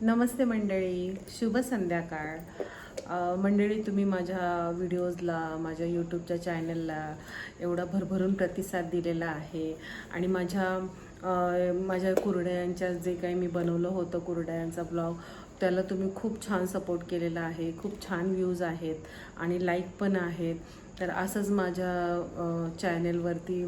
नमस्ते मंडळी शुभ संध्याकाळ. मंडळी तुम्ही माझ्या व्हिडिओजला माझ्या यूट्यूबच्या चॅनलला एवढा भरभरून प्रतिसाद दिलेला आहे. आणि माझ्या माझ्या कुरड्यांच्या जे काही मी बनवलं होतं कुरड्यांचा ब्लॉग त्याला तुम्ही खूप छान सपोर्ट केलेला आहे. खूप छान व्ह्यूज आहेत आणि लाईक पण आहेत. तर असंच माझ्या चॅनलवरती चॅनेलवरती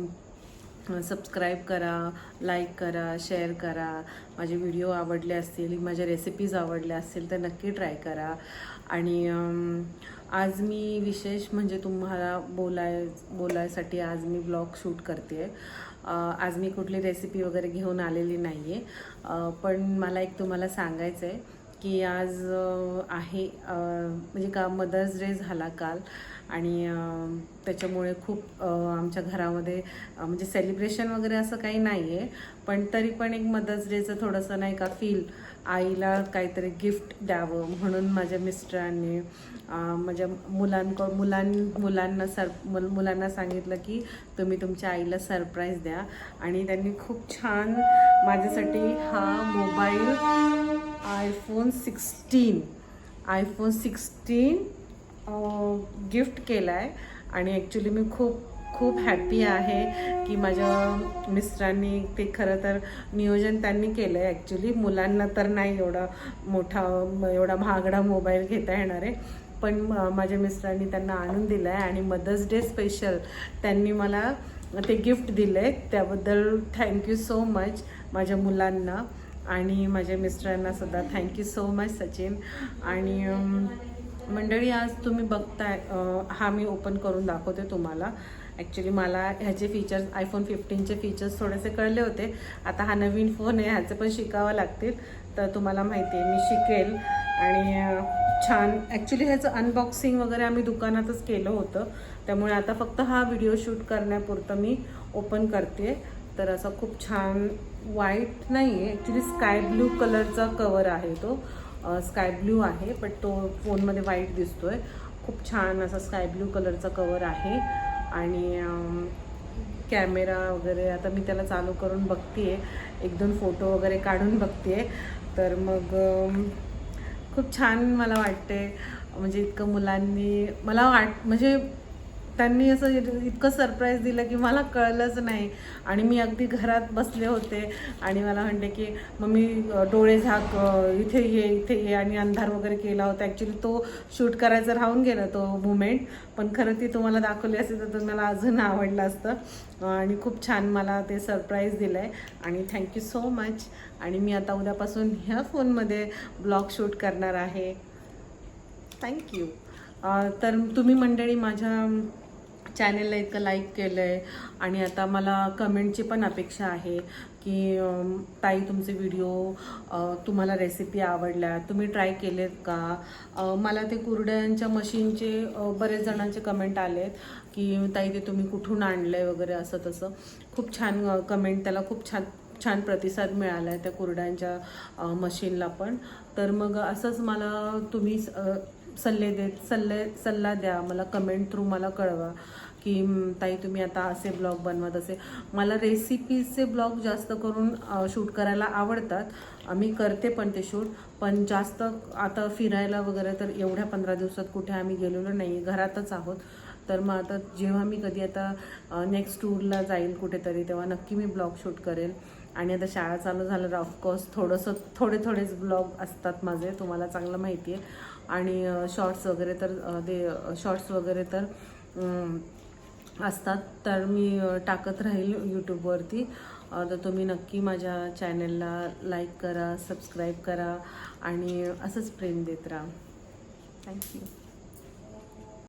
सबस्क्राईब करा लाईक करा शेअर करा. माझे व्हिडिओ आवडले असतील माझ्या रेसिपीज आवडल्या असतील तर नक्की ट्राय करा. आणि आज मी विशेष म्हणजे तुम्हाला बोलाय बोलायसाठी आज मी ब्लॉग शूट करते. आज मी कुठली रेसिपी वगैरे घेऊन आलेली नाही आहे पण मला एक तुम्हाला सांगायचं आहे की आज आहे म्हणजे का मदर्स डे झाला काल आणि त्याच्यामुळे खूप आमच्या घरामध्ये म्हणजे सेलिब्रेशन वगैरे असं काही नाही आहे पण तरी पण एक मदर्स डेचं थोडंसं नाही का फील आईला काहीतरी गिफ्ट द्यावं म्हणून माझ्या मिस्टरांनी माझ्या मुलांक मुलां मुलांना सर मुल मुलांना सांगितलं की तुम्ही तुमच्या आईला सरप्राईज द्या. आणि त्यांनी खूप छान माझ्यासाठी हा mobile iPhone sixteen iPhone sixteen gift केला आहे आणि ॲक्च्युली मी खूप खूप हॅपी आहे की माझ्या मिस्टरांनी ते खरं तर नियोजन त्यांनी केलं आहे ॲक्च्युली मुलांना तर नाही एवढा मोठा एवढा महागडा मोबाईल घेता येणार आहे. पण माझ्या मिस्टरांनी त्यांना आणून दिलं आहे आणि मदर्स डे स्पेशल त्यांनी मला ते गिफ्ट दिलं आहे त्याबद्दल थँक्यू सो मच माझ्या मुलांना. आणि माझ्या मिस्टरांना सुद्धा थँक्यू सो मच सचिन. आणि मंडळी आज तुम्ही बघताय हा मी ओपन करून दाखवते तुम्हाला. ॲक्च्युली मला ह्याचे फीचर्स आयफोन फिफ्टीनचे फीचर्स थोडेसे कळले होते. आता हा नवीन फोन आहे ह्याचे पण शिकावं लागतील. तर तुम्हाला माहिती आहे मी शिकेल. आणि छान. ॲक्च्युली ह्याचं अनबॉक्सिंग वगैरे आम्ही दुकानातच केलं होतं. त्यामुळे आता फक्त हा व्हिडिओ शूट करण्यापुरतं मी ओपन करते. तर असा खूप छान व्हाईट नाही आहे ॲक्च्युली स्काय ब्ल्यू कलरचा कवर आहे तो. स्काय ब्ल्यू आहे बट तो फोनमध्ये व्हाईट आहे खूप छान असा स्काय ब्ल्यू कलरचा कवर आहे. आणि कॅमेरा वगैरे आता मी त्याला चालू करून बघते एक दोन फोटो वगैरे काढून बघते तर मग खूप छान मला वाटते म्हणजे इतकं मुलांनी मला वाट म्हणजे त्यांनी असं इतकं सरप्राईज दिलं की मला कळलंच नाही. आणि मी अगदी घरात बसले होते आणि मला म्हणते की मम्मी मी डोळे झाक इथे ये इथे ये. आणि अंधार वगैरे केला होता. ॲक्च्युली तो शूट करायचा राहून गेला तो मुमेंट पण खरं ती तुम्हाला दाखवली असते तर तुम्हाला अजून आवडलं असतं. आणि खूप छान मला ते सरप्राईज दिलं आहे आणि थँक्यू सो मच आणि मी आता उद्यापासून ह्या फोनमध्ये ब्लॉग शूट करणार आहे. थँक्यू तर तुम्ही मंडळी माझ्या चॅनेलला इतकं लाईक केलं आहे आणि आता मला कमेंटची पण अपेक्षा आहे की ताई तुमचे व्हिडिओ तुम्हाला रेसिपी आवडल्या तुम्ही ट्राय केलेत का? मला ते कुरड्यांच्या मशीनचे बरेच जणांचे कमेंट आलेत की ताई ते तुम्ही कुठून आणलं वगैरे असं तसं. खूप छान कमेंट त्याला खूप छान छान प्रतिसाद मिळाला आहे त्या कुरड्यांच्या मशीनला पण. तर मग असंच मला तुम्ही सल्ले देत सल्ले सल्ला द्या. मला कमेंट थ्रू मला कळवा. की ताई तुम्ही आता असे ब्लॉग बनवत असे. मला रेसिपीजचे ब्लॉग जास्त करून शूट करायला आवडतात. मी करते पण ते शूट पण जास्त आता फिरायला वगैरे तर एवढ्या पंधरा दिवसात कुठे आम्ही गेलेलो नाही. घरातच आहोत. तर मग आता जेव्हा मी कधी आता नेक्स्ट टूरला जाईल कुठेतरी तेव्हा नक्की मी ब्लॉग शूट करेल. आणि आता शाळा चालू झालं तर ऑफकोर्स थोडंसं थोडे थोडेच ब्लॉग असतात माझे तुम्हाला चांगलं माहिती आहे आणि शॉर्ट्स वगैरे तर ते शॉर्ट्स वगैरे तर असतात तर मी टाकत राहील यूट्यूबवरती तर तुम्ही नक्की माझ्या चॅनलला लाईक करा सबस्क्राईब करा आणि असंच प्रेम देत राहा. थँक्यू